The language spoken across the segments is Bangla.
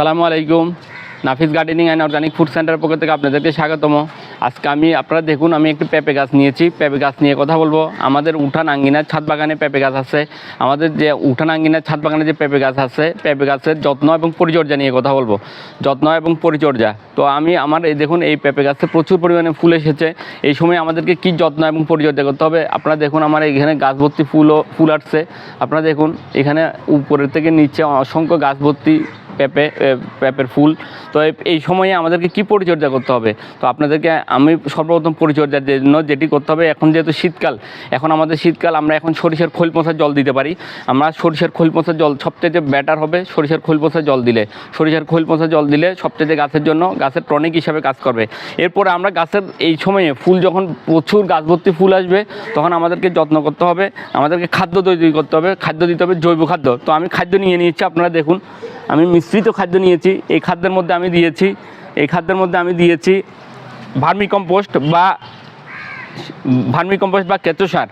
আসসালামু আলাইকুম। Nafis gardening and organic food centre পক্ষ থেকে আপনাদেরকে স্বাগতম। আজকে আমি, আপনারা দেখুন, আমি একটি পেঁপে গাছ নিয়েছি। পেঁপে গাছ নিয়ে কথা বলব। আমাদের উঠান আঙ্গিনার ছাদ বাগানে পেঁপে গাছ আছে। আমাদের যে উঠান আঙ্গিনার ছাদ বাগানে যে পেঁপে গাছ আছে, পেঁপে গাছের যত্ন এবং পরিচর্যা নিয়ে কথা বলব। যত্ন এবং পরিচর্যা। তো আমি, আমার এই দেখুন, এই পেঁপে গাছে প্রচুর পরিমাণে ফুল এসেছে। এই সময় আমাদেরকে কী যত্ন এবং পরিচর্যা করতে হবে? আপনারা দেখুন, আমার এখানে গাছ ভর্তি ফুলও, ফুল আসছে। আপনারা দেখুন, এখানে উপরের থেকে নিচে অসংখ্য গাছ ভর্তি পেঁপে পেঁপের ফুল। তো এই- সময়ে আমাদেরকে কি পরিচর্যা করতে হবে? তো আপনাদেরকে আমি সর্বপ্রথম পরিচর্যার জন্য যেটি করতে হবে, এখন যেহেতু শীতকাল, এখন আমাদের শীতকাল, আমরা এখন সরিষার খোল পচা জল দিতে পারি। আমরা সরিষার খোল পচা জল সবচেয়ে বেটার হবে সরিষার খোল পচা জল দিলে। সরিষার খোল পচা জল দিলে সবচেয়ে গাছের জন্য গাছের টনিক হিসাবে কাজ করবে। এরপরে আমরা গাছের এই সময়ে ফুল যখন প্রচুর গাছ ভর্তি ফুল আসবে, তখন আমাদেরকে যত্ন করতে হবে। আমাদেরকে খাদ্য তৈরি করতে হবে। খাদ্য দিতে হবে জৈব খাদ্য। তো আমি খাদ্য নিয়ে নিয়েছি আপনারা দেখুন। আমি মিশ্রিত খাদ্য নিয়েছি, এই খাদ্যের মধ্যে আমি দিয়েছি, এই খাদ্যের মধ্যে আমি দিয়েছি ভার্মি কম্পোস্ট বা ভার্মি কম্পোস্ট বা কেঁচো সার।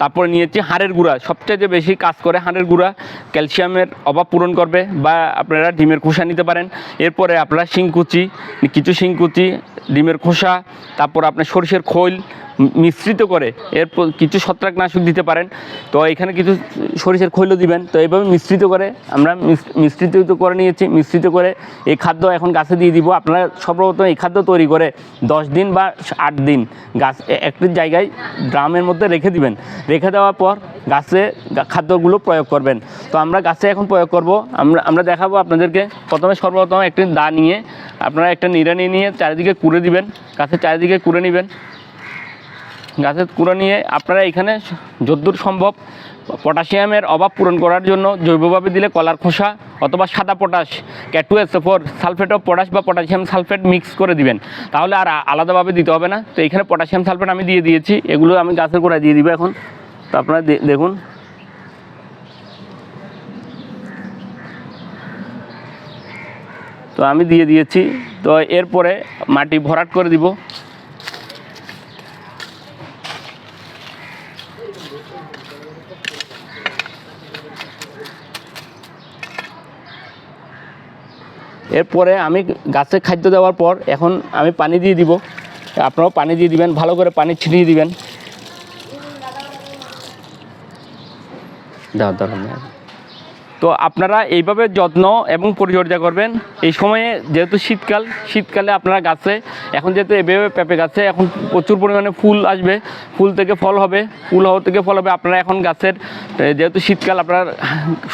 তারপরে নিয়েছি হাড়ের গুঁড়া সবচেয়ে বেশি কাজ করে হাড়ের গুঁড়া। ক্যালসিয়ামের অভাব পূরণ করবে বা আপনারা ডিমের খোসা নিতে পারেন। এরপরে আপনারা শিংকুচি, কিছু শিংকুচি, ডিমের খোসা, তারপর আপনার সরিষের খৈল মিশ্রিত করে। এরপর কিছু ছত্রাকনাশক দিতে পারেন। তো এখানে কিছু সরিষার খৈলও দিবেন। তো এইভাবে মিশ্রিত করে আমরা মিশ্রিত করে নিয়েছি। মিশ্রিত করে এই খাদ্য এখন গাছে দিয়ে দিব। আপনারা সর্বপ্রথম এই খাদ্য তৈরি করে দশ দিন বা আট দিন গাছ একটি জায়গায় ড্রামের মধ্যে রেখে দিবেন। রেখে দেওয়ার পর গাছে খাদ্যগুলো প্রয়োগ করবেন। তো আমরা গাছে এখন প্রয়োগ করব। আমরা আমরা দেখাবো আপনাদেরকে। প্রথমে সর্বপ্রথম একটি দা নিয়ে, আপনারা একটা নিড়ানি নিয়ে চারিদিকে কুড়ে দিবেন। গাছের চারিদিকে কুড়ে নেবেন। গাছের কুড়ো নিয়ে আপনারা এখানে যদ্দূর সম্ভব পটাশিয়ামের অভাব পূরণ করার জন্য জৈবভাবে দিলে কলার খোসা অথবা সাদা potash K two four sulphate of potash বা পটাশিয়াম সালফেট মিক্স করে দিবেন। তাহলে আর আলাদাভাবে দিতে হবে না। তো এখানে পটাশিয়াম সালফেট আমি দিয়ে দিয়েছি। এগুলো আমি গাছের গোড়ায় দিয়ে দিব এখন। তো আপনারা দেখুন। তো আমি দিয়ে দিয়েছি। তো এরপরে মাটি ভরাট করে দিব। এরপরে আমি গাছে খাদ্য দেওয়ার পর এখন আমি পানি দিয়ে দিব। আপনারাও পানি দিয়ে দিবেন, ভালো করে পানি ছিটিয়ে দিবেন। দাও দাঁড়ান তো আপনারা এইভাবে যত্ন এবং পরিচর্যা করবেন। এই সময়ে যেহেতু শীতকাল, শীতকালে আপনারা গাছে, এখন যেহেতু এভাবে পেঁপে গাছে, এখন প্রচুর পরিমাণে ফুল আসবে, ফুল থেকে ফল হবে, ফুল হওয়া থেকে ফল হবে। আপনারা এখন গাছের যেহেতু শীতকাল, আপনারা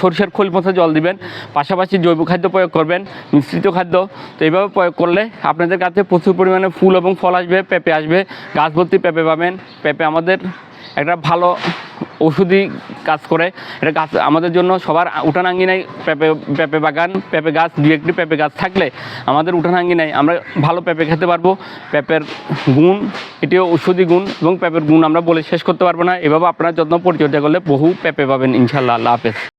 সরিষার খোল পচা জল দিবেন, পাশাপাশি জৈব খাদ্য প্রয়োগ করবেন, মিশ্রিত খাদ্য। তো এইভাবে প্রয়োগ করলে আপনাদের গাছে প্রচুর পরিমাণে ফুল এবং ফল আসবে, পেঁপে আসবে গাছ ভর্তি পেঁপে পাবেন। পেঁপে আমাদের একটা ভালো ওষুধি কাজ করে। এটা গাছ আমাদের জন্য সবার উঠান আঙ্গিনায় পেঁপে পেঁপে বাগান, পেঁপে গাছ, দু একটি পেঁপে গাছ থাকলে আমাদের উঠান আঙ্গিনায় আমরা ভালো পেঁপে খেতে পারব। পেঁপের গুণ, এটিও ওষুধি গুণ এবং পেঁপের গুণ আমরা বলে শেষ করতে পারব না। এভাবে আপনারা যত্ন পরিচর্যা করলে বহু পেঁপে পাবেন ইনশাল্লাহ আল্লাহ হাফেজ।